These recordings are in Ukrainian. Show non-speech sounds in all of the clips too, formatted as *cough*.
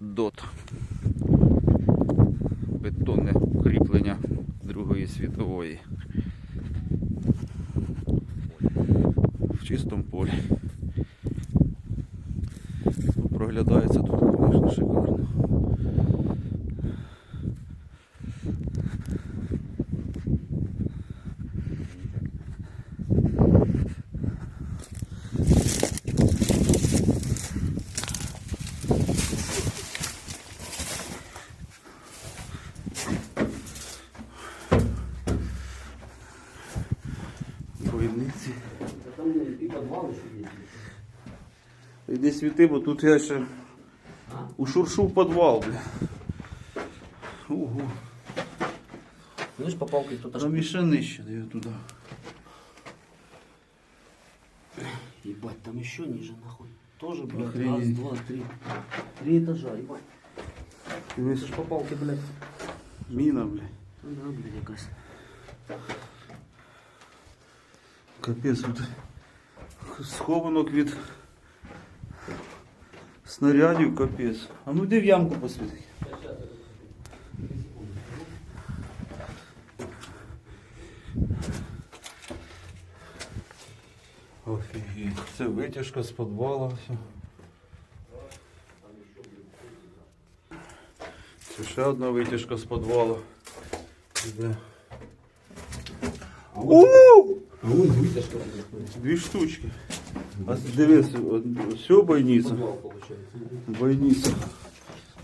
ДОТ. Бетонне укріплення Другої світової. В чистому полі. Проглядається тут, звісно, шикарно. Бойниці. Там і підвали. Іди світи, бо тут я ще ушуршу в підвал, бля. Ого. Ну ж попалки хто-то ж. Там іще нижче, де я туди. Ебать, там еще ниже нахуй. Тоже, блядь, раз, два, три. Три этажа, ебать. Дивись, ж попалки, блядь. міна, бля. Ну да, блядь, якась. Капець, тут схованок від снарядів, капець. А ну йди в ямку посвіти. Офігеть, це витяжка з підвала. Все. Це ще одна витяжка з підвала. Іде. У! А вон вытяжка, Дві штучки. А дивись, от- все бойниця. Подвал, получается. Бойниця.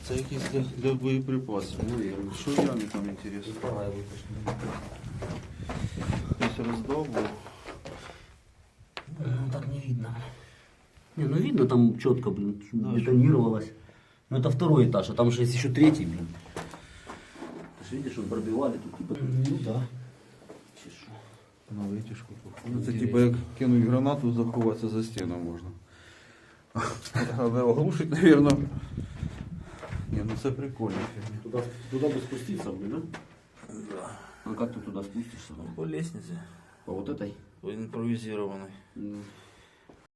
Це якісь для, для боєприпасів. Наверное. Що в ямі там інтересно? Вторая вытяжка. Хтось роздав був. Ну так не видно. Не, ну видно там четко, блин, что Да, детонировалось. Ну это второй этаж, а там же есть еще третий, блин. Ты же видишь, он пробивали тут типа. Ну да. Чешу. На витяжку. Ну, це Інтересно. типу як кинуть гранату, заховатися за стіну можна. *laughs* Але оглушить, мабуть. Ні, ну це прикольно. фігня. Туда, туда бы спуститься, блин, да? А как ты туда спустишься? блин? По лестниці. По вот этой? Імпровізований. Ну,